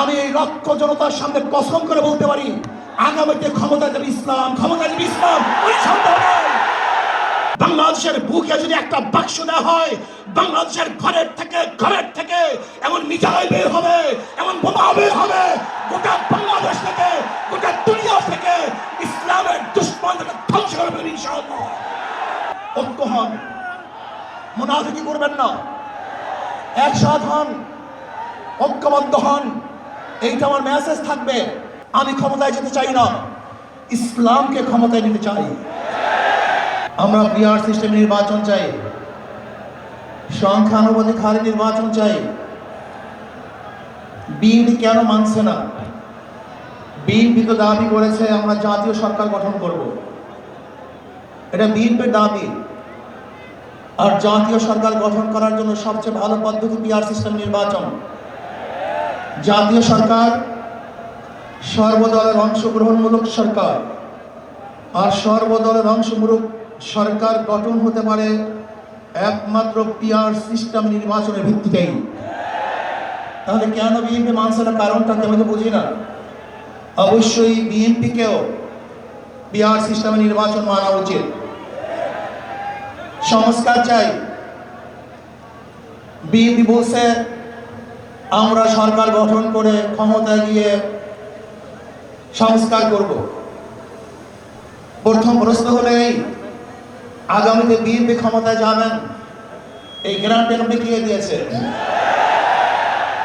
আমি এই লক্ষ জনতার সামনে কসম করে বলতে পারি, আগামীতে ক্ষমতা যাবে ইসলাম ক্ষমতা যাবে ইসলাম বাংলাদেশের বুকে যদি একটা বাক্স দেওয়া হয়, বাংলাদেশের ঘরের থেকে ঘরের থেকে এমন মিজাইল বের হবে, এমন বোমা বের হবে, গোটা বাংলাদেশ থেকে, গোটা দুনিয়া থেকে ইসলামের দুশ্মনকে ধ্বংস করে ফেলবে ইনশাআল্লাহ। ঐক্য হন। মুনাফিকি করবেন না। একসাথ হন। ঐক্যবদ্ধ হন। এইটা আমার মেসেজ থাকবে। আমি ক্ষমতায় যেতে চাই না। ইসলামকে ক্ষমতায় নিতে চাই। আমরা বিআর সিস্টেম নির্বাচন চাই। সংখ্যানুপাতিক হারে নির্বাচন চাই। বিএনপি কেন মানছে না? বিএনপি তো দাবি করেছে, আমরা জাতীয় সরকার গঠন করব। এটা বিএনপির দাবি। আর জাতীয় সরকার গঠন করার জন্য সবচেয়ে ভালো পদ্ধতি বিআর সিস্টেম নির্বাচন। জাতীয় সরকার, সর্বদলের অংশগ্রহণমূলক সরকার আর সর্বদলের অংশমূলক সরকার গঠন হতে পারে একমাত্র পিআর সিস্টেম নির্বাচনের ভিত্তিতেই। তাহলে কেন বিএনপি মানছে না? কারণটা আমি তো বুঝি না। অবশ্যই বিএনপিকেও পিআর সিস্টেমে নির্বাচন মানা উচিত। সংস্কার চাই। বিএনপি বলছে আমরা সরকার গঠন করে ক্ষমতায় গিয়ে সংস্কার করব। প্রথম প্রশ্ন হলো এই, আগামীতে বিএনপি ক্ষমতায় যাবেন? এই গ্রান্টে আপনি কে দিয়েছে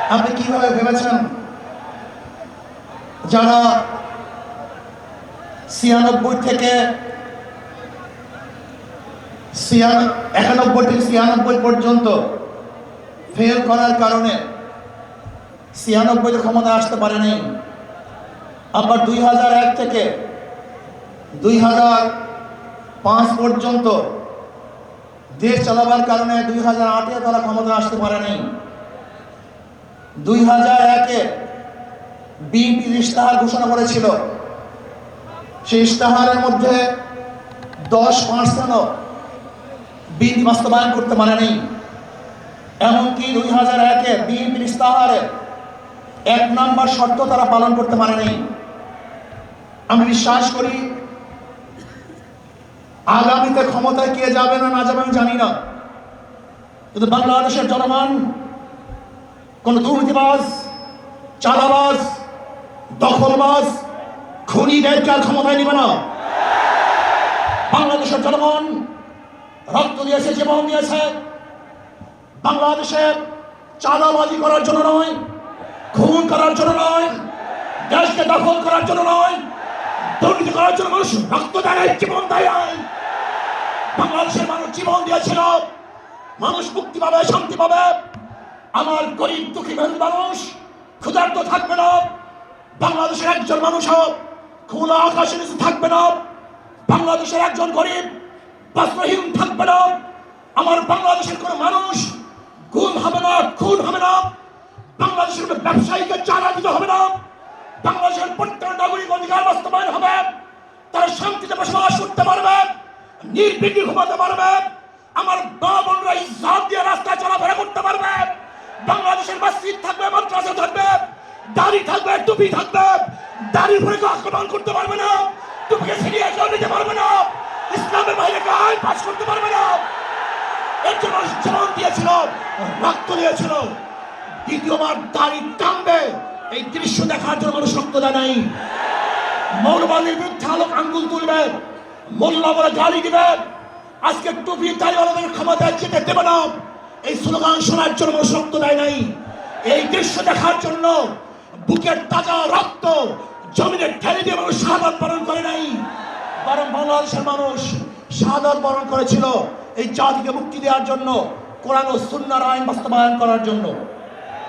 আপনি কীভাবে ভেবেছেন? যারা ছিয়ানব্বই থেকে একানব্বই থেকে ছিয়ানব্বই পর্যন্ত ফেল করার কারণে ছিয়ানব্বইতে ক্ষমতা আসতে পারে নাই, আবার দুই হাজার এক থেকে দুই হাজার পাঁচ পর্যন্ত দেশ চালাবার কারণে দুই হাজার আটে তারা ক্ষমতা আসতে পারে নাই। দুই হাজার একে বিএনপি ইশতেহার ঘোষণা করেছিল, সেই ইশতেহারের মধ্যে দশ পার্সেন্টও বিএনপি বাস্তবায়ন করতে পারে নাই। এমনকি দুই হাজার একে বিএনপির ইশতেহারে এক নম্বর শর্ত তারা পালন করতে পারে নাই। আমি বিশ্বাস করি, আগামীতে ক্ষমতায় কে যাবে না না যাবে আমি জানি না। কিন্তু বাংলাদেশের জনগণ, কোন দুর্নীতিবাজ, চাঁদাবাজ, দখলবাজ খুনিদেরকে আর ক্ষমতায় নিবে না। বাংলাদেশের জনগণ রক্ত দিয়েছে, জীবন দিয়েছে। বাংলাদেশের চাঁদাবাজি করার জন্য নয় খুন করার জন্য নয়, দেশকে দখল করার জন্য নয়, দুর্নীতি করার জন্য মানুষ রক্ত দেয় জীবন দেয় বাংলাদেশের মানুষ জীবন দিয়েছিল, মানুষ মুক্তি পাবে, শান্তি পাবে। আমার গরিব দুঃখী মেহনত মানুষ ক্ষুধার্ত থাকবে না। বাংলাদেশের একজন মানুষ হোক খোলা আকাশের নিচে থাকবে না। বাংলাদেশের একজন গরিব বস্ত্রহীন থাকবে না। আমার বাংলাদেশের কোনো মানুষ গুম হবে না, খুন হবে না। বাংলাদেশের ব্যবসায়ীকে চারা দিতে হবে না। বাংলাদেশের প্রত্যেক নাগরিক অধিকার বাস্তবায়ন হবে। তারা শান্তিতে বসবাস করতে পারবে, নির্বিঘ্নে ঘুমাতে পারবে। আমার মা বোনরা ইজ্জত দিয়ে রাস্তায় চলাফেরা করতে পারবে। বাংলাদেশের মসজিদ থাকবে, মাদ্রাসা থাকবে, দাড়ি থাকবে, টুপি থাকবে। দাড়ির উপরে কেউ আক্রমণ করতে পারবে না, টুপিকে ছিনিয়ে কেউ নিতে পারবে না। ইসলামের বাইরে কেউ আইন পাস করতে পারবে না। এর জন্য জীবন দিয়েছিল, রক্ত দিয়েছিল। দ্বিতীয়বার দাড়ি টানবে। এই দৃশ্য দেখার জন্য রক্ত দেয় নাই। মৌলবাদীর বিরুদ্ধে আলোক আঙ্গুল তুলবে। মোল্লা বলে গালি দিবে। আজকে টুপি দাড়িওয়ালাদের ক্ষমতায় যেতে দেবে না। এই স্লোগান শোনার জন্য রক্ত দেয় নাই। এই দৃশ্য দেখার জন্য বুকের তাজা রক্ত জমিনে ঠেলে দিয়ে মানুষ শাহাদ বরণ করে নাই। বরং বাংলাদেশের মানুষ শাহাদ বরণ করেছিল এই জাতিকে মুক্তি দেওয়ার জন্য, কোরআন ও সুন্নার আইন বাস্তবায়ন করার জন্য।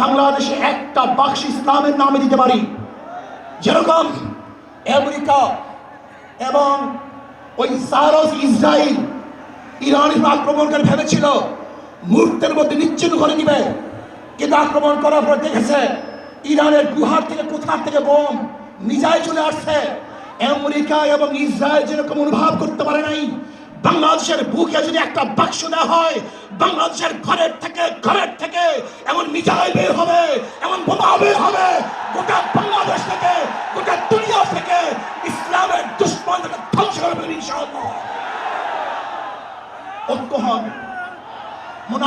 বাংলাদেশে একটা বাক্স ইসলামের নামে দিতে পারি। যেরকম আমেরিকা এবং ওই সারস ইসরায়েল ইরানের আক্রমণ করে ভেবেছিল, মুহূর্তের মধ্যে নিশ্চিত করে দিবে। কিন্তু আক্রমণ করার পর দেখেছে, ইরানের গুহার থেকে কোথার থেকে বোম মিজাইল চলে আসছে। আমেরিকা এবং ইসরায়েল যেরকম অনুভব করতে পারে নাই, বাংলাদেশের বুকে যদি একটা বাক্স দেওয়া হয়, বাংলাদেশের ঘরের থেকে ঘরের থেকে এমন মিজাইল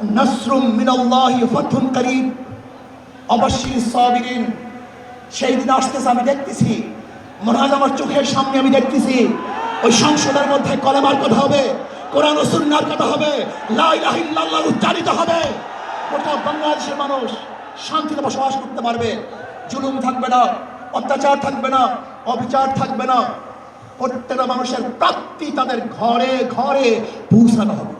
নসরুম মিনাল্লাহি ফাতহুন করিম অবশ্যই সাবিরিন, সেই দিন আসতেছে, আমি দেখতেছি। হয় আমার চোখের সামনে আমি দেখতেছি। ওই সংসদের মধ্যে কলেমার কথা হবে, কোরআন ও সুন্নার কথা হবে, লা ইলাহা ইল্লাল্লাহ উচ্চারিত হবে। গোটা বাংলাদেশের মানুষ শান্তিতে বসবাস করতে পারবে। জুলুম থাকবে না, অত্যাচার থাকবে না, অবিচার থাকবে না। প্রত্যেকটা মানুষের প্রাপ্তি তাদের ঘরে ঘরে পৌঁছানো হবে।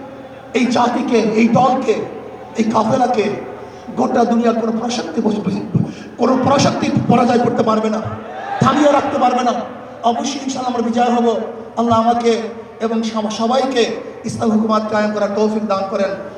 এই জাতিকে, এই দলকে, এই কাফেলাকে গোটা দুনিয়ার কোনো প্রশক্তি কোনো প্রশক্তি পরাজয় করতে পারবে না, থামিয়ে রাখতে পারবে না। অবশ্যই ইনশাল আমরা বিজয় হব। আল্লাহ আমাকে এবং সবাইকে ইসলাম হুকুমাত কায়েম করার তৌফিক দান করেন।